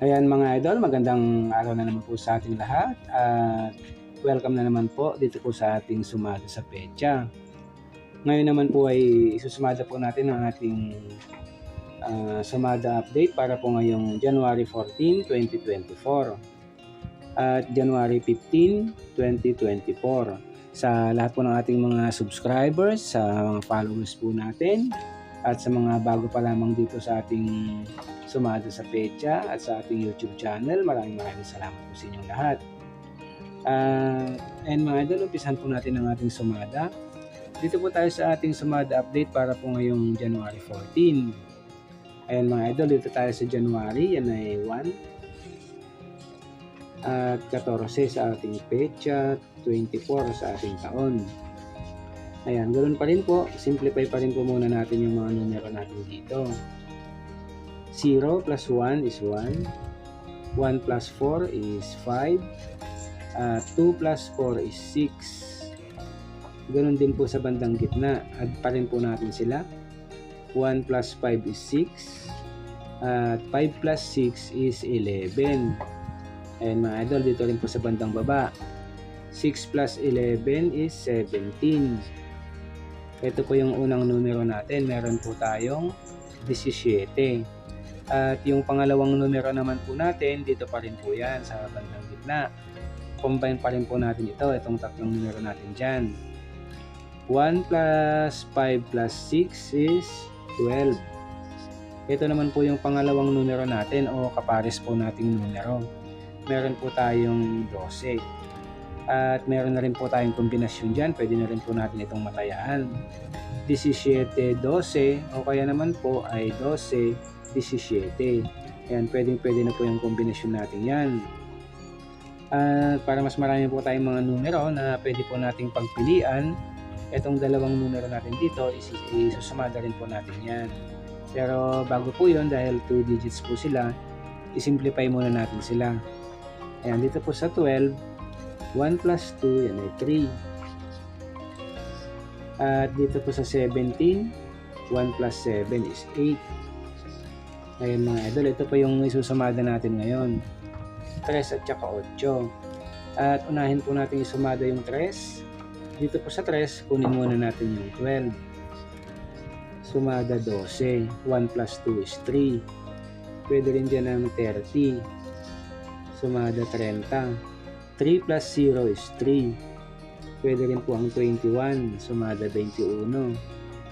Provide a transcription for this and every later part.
Ayan mga idol, magandang araw na naman po sa ating lahat at welcome na naman po dito po sa ating sumada sa pecha. Ngayon naman po ay isusumada po natin ang ating uh, sumada update para po ngayong January 14, 2024 at January 15, 2024 sa lahat po ng ating mga subscribers, sa mga followers po natin at sa mga bago pa lamang dito sa ating sumada sa pecha at sa ating YouTube channel. Maraming maraming salamat po sa inyong lahat. Uh, and mga idol, umpisan po natin ang ating sumada. Dito po tayo sa ating sumada update para po ngayong January 14. Ayan mga idol, dito tayo sa January, yan ay 1. At 14 sa ating pecha, 24 sa ating taon. Ayan, ganoon pa rin po. Simplify pa rin po muna natin yung mga numero natin dito. 0 plus 1 is 1. 1 plus 4 is 5. Uh, 2 plus 4 is 6. Ganon din po sa bandang gitna. Add pa rin po natin sila. 1 plus 5 is 6. At uh, 5 plus 6 is 11. And mga idol, dito rin po sa bandang baba. 6 plus 11 is 17. Ito po yung unang numero natin. Meron po tayong 17. At yung pangalawang numero naman po natin, dito pa rin po yan sa bandang gitna. Combine pa rin po natin ito, itong tatlong numero natin dyan. 1 plus 5 plus 6 is 12. Ito naman po yung pangalawang numero natin o kapares po nating numero. Meron po tayong 12. At meron na rin po tayong kombinasyon dyan. Pwede na rin po natin itong matayaan. 17, 12 o kaya naman po ay 12, 17. Ayan, pwedeng pwede na po yung kombinasyon natin yan. At para mas marami po tayong mga numero na pwede po nating pagpilian, itong dalawang numero natin dito, isusumada rin po natin yan. Pero bago po yun, dahil 2 digits po sila, isimplify muna natin sila. Ayan, dito po sa 12, 1 plus 2, yan ay 3. At dito po sa 17, 1 plus 7 is 8. Ngayon mga idol, ito po yung isusumada natin ngayon. 3 at saka 8. At unahin po natin isumada yung 3. Dito po sa 3, kunin muna natin yung 12. Sumada 12. 1 plus 2 is 3. Pwede rin dyan ng 30. Sumada 30. 3 plus 0 is 3. Pwede rin po ang 21. Sumada 21.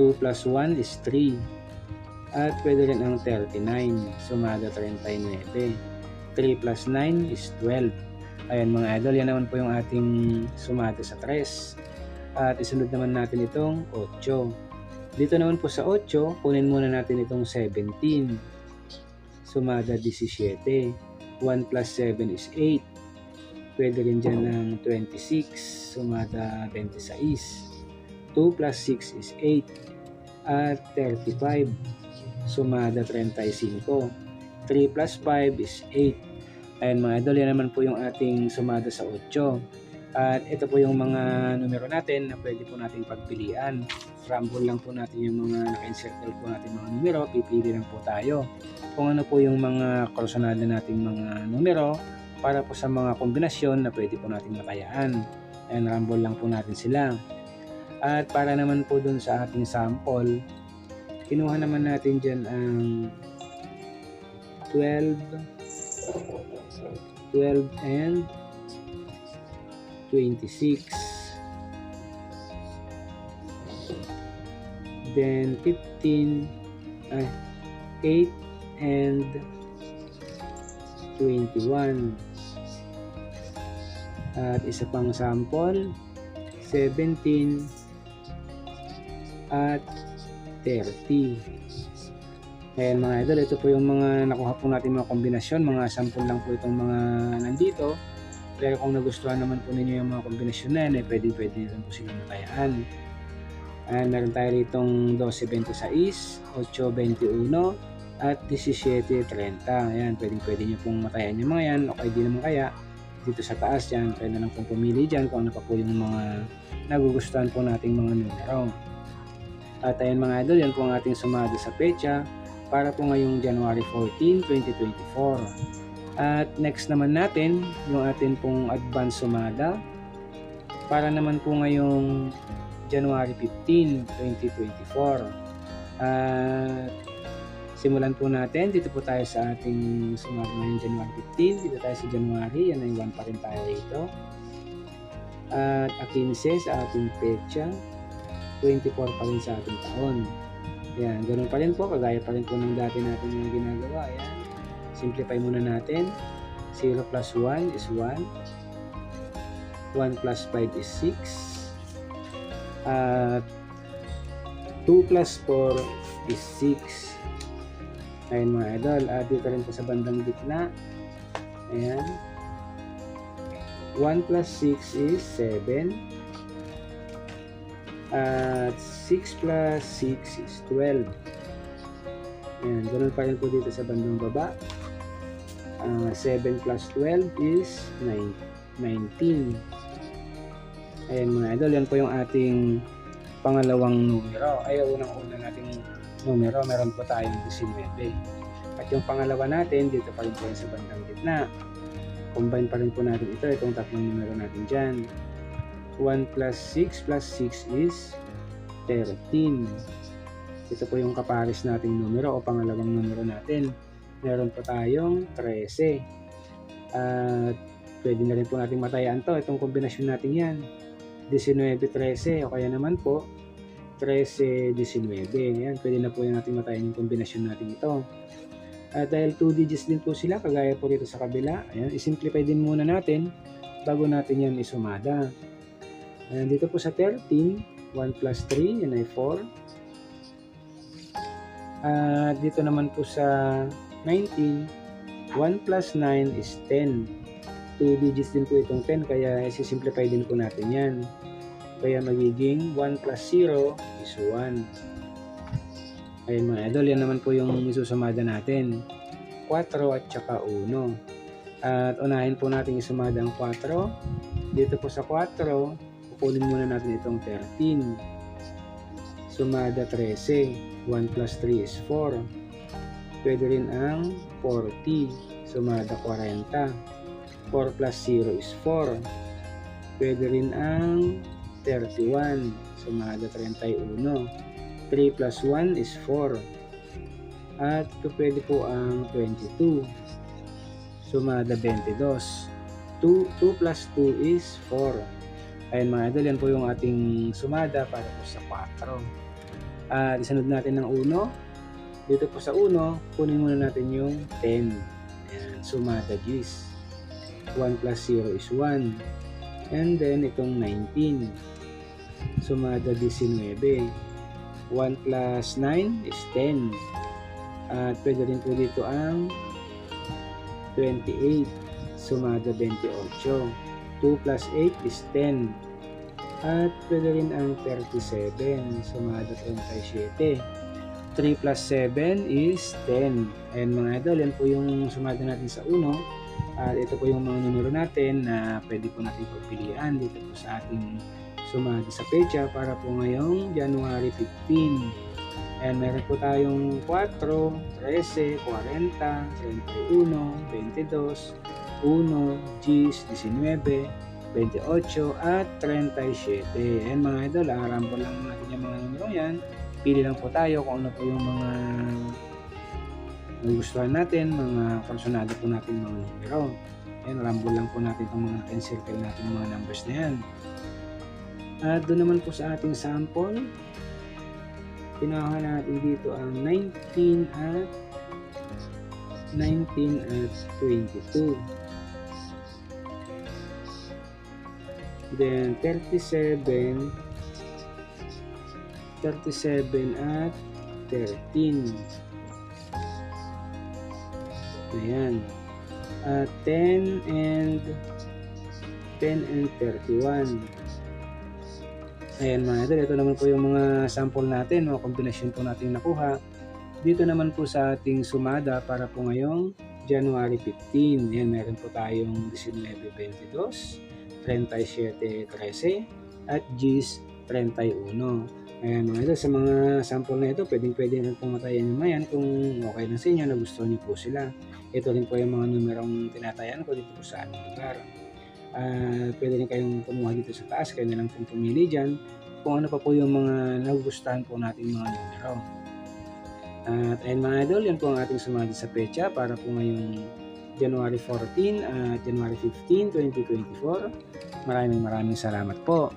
2 plus 1 is 3 at pwede rin ang 39, sumada 39. 3 plus 9 is 12. Ayan mga idol, yan naman po yung ating sumada sa 3. At isunod naman natin itong 8. Dito naman po sa 8, kunin muna natin itong 17. Sumada 17. 1 plus 7 is 8. Pwede rin dyan ng 26. Sumada 26. 2 plus 6 is 8. At 35 sumada 35. 3 plus 5 is 8. Ayan mga idol, yan naman po yung ating sumada sa 8. At ito po yung mga numero natin na pwede po nating pagpilian. Rumble lang po natin yung mga naka-encircle po natin mga numero, pipili lang po tayo. Kung ano po yung mga korsonada nating mga numero para po sa mga kombinasyon na pwede po nating matayaan. Ayan, rumble lang po natin sila. At para naman po dun sa ating sample, kinuha naman natin dyan ang 12 12 and 26 then 15 uh, 8 and 21 at isa pang sample 17 at 30. Ayan mga idol, ito po yung mga nakuha po natin mga kombinasyon, mga sample lang po itong mga nandito. Pero kung nagustuhan naman po ninyo yung mga kombinasyon na yan, eh, pwede pwede rin po silang matayaan. Ayan, meron tayo ritong 12.26, 8.21, at 17.30. Ayan, pwede pwede nyo pong matayan yung mga yan, o kaya di naman kaya, dito sa taas yan, pwede na lang pong pumili dyan kung ano pa po yung mga nagugustuhan po nating mga numero. At ayan mga idol, yan po ang ating sumada sa pecha para po ngayong January 14, 2024. At next naman natin, yung atin pong advance sumada. Para naman po ngayong January 15, 2024. At simulan po natin. Dito po tayo sa ating sumada ngayong January 15. Dito tayo sa January. Yan ay 1 pa rin tayo rito. At a 15 sa ating pecha. 24 pa rin sa ating taon. Yan, ganun pa rin po. Kagaya pa rin po ng dati natin yung ginagawa. Yan. Simplify muna natin. 0 plus 1 is 1. 1 plus 5 is 6. At 2 plus 4 is 6. Ayan mga idol. At dito rin po sa bandang gitna. Ayan. 1 plus 6 is 7. At 6 plus 6 is 12. Ayan, ganun pa rin po dito sa bandang baba. Ah, 7 plus 12 is 9, 19. Ayan mga idol, yan po yung ating pangalawang numero. Ay, unang-una nating numero, meron po tayong 19. At yung pangalawa natin, dito pa rin po sa bandang gitna. Combine pa rin po natin ito, itong tatlong numero natin dyan. 1 plus 6 plus 6 is 13. Ito po yung kapares nating numero o pangalawang numero natin. Meron po tayong 13. At pwede na rin po natin matayan to. Itong kombinasyon natin yan. 19-13 o kaya naman po 13-19. Yan, pwede na po natin matayan yung kombinasyon natin ito. At dahil 2 digits din po sila, kagaya po dito sa kabila, ayan, isimplify din muna natin bago natin yan isumada. Ayan, dito po sa 13, 1 plus 3, yan ay 4. At dito naman po sa 19, 1 plus 9 is 10. 2 digits din po itong 10, kaya isi-simplify din po natin yan. Kaya magiging 1 plus 0 is 1. Ayun mga idol, yan naman po yung isusumada natin. 4 at saka 1. At unahin po natin isumada ang 4. Dito po sa 4, kukunin muna natin itong 13. Sumada 13. 1 plus 3 is 4. Pwede rin ang 40. Sumada 40. 4 plus 0 is 4. Pwede rin ang 31. Sumada 31. 3 plus 1 is 4. At pwede po ang 22. Sumada 22. 2, 2 plus 2 is 4. Ayan mga idol, yan po yung ating sumada para po sa 4. At isunod natin ng 1. Dito po sa 1, kunin muna natin yung 10. Ayan, sumada G's. 1 plus 0 is 1. And then itong 19. Sumada 19. 1 plus 9 is 10. At pwede rin po dito ang 28. Sumada 28. 2 plus 8 is 10. At pwede rin ang 37. Sumada 37. 3 plus 7 is 10. Ayan mga idol, yan po yung sumada natin sa 1. At ito po yung mga numero natin na pwede po natin pagpilian dito po sa ating sumada sa pecha para po ngayong January 15. Ayan, meron po tayong 4, 13, 40, 31, 22, 1, Gs, 19, 28, at 37. Ayan mga idol, aarambol lang natin yung mga numero yan. Pili lang po tayo kung ano po yung mga nagustuhan natin, mga personado po natin mga numero. Ayan, rambol lang po natin itong mga encircle natin mga numbers na yan. At doon naman po sa ating sample, pinakuha natin dito ang 19 at 19 at 22. Then 37 37 at 13. Ayan. At 10 and 10 and 31. Ayan mga idol, ito naman po yung mga sample natin, mga kombinasyon po natin nakuha. Dito naman po sa ating sumada para po ngayong January 15. Ayan, meron po tayong 19.22, 37.13 at G's 31. Ayan mga idol, sa mga sample na ito, pwedeng pwede rin pong matayan yung mayan kung okay lang sa inyo, nagustuhan niyo po sila. Ito rin po yung mga numerong tinatayan ko dito po sa aming lugar. At pwede rin kayong kumuha dito sa taas, kayo na lang pong pumili dyan kung ano pa po yung mga nagugustuhan po nating mga numero. At ayun mga idol, yan po ang ating sumali sa pecha para po ngayong January 14 at January 15, 2024. Maraming maraming salamat po.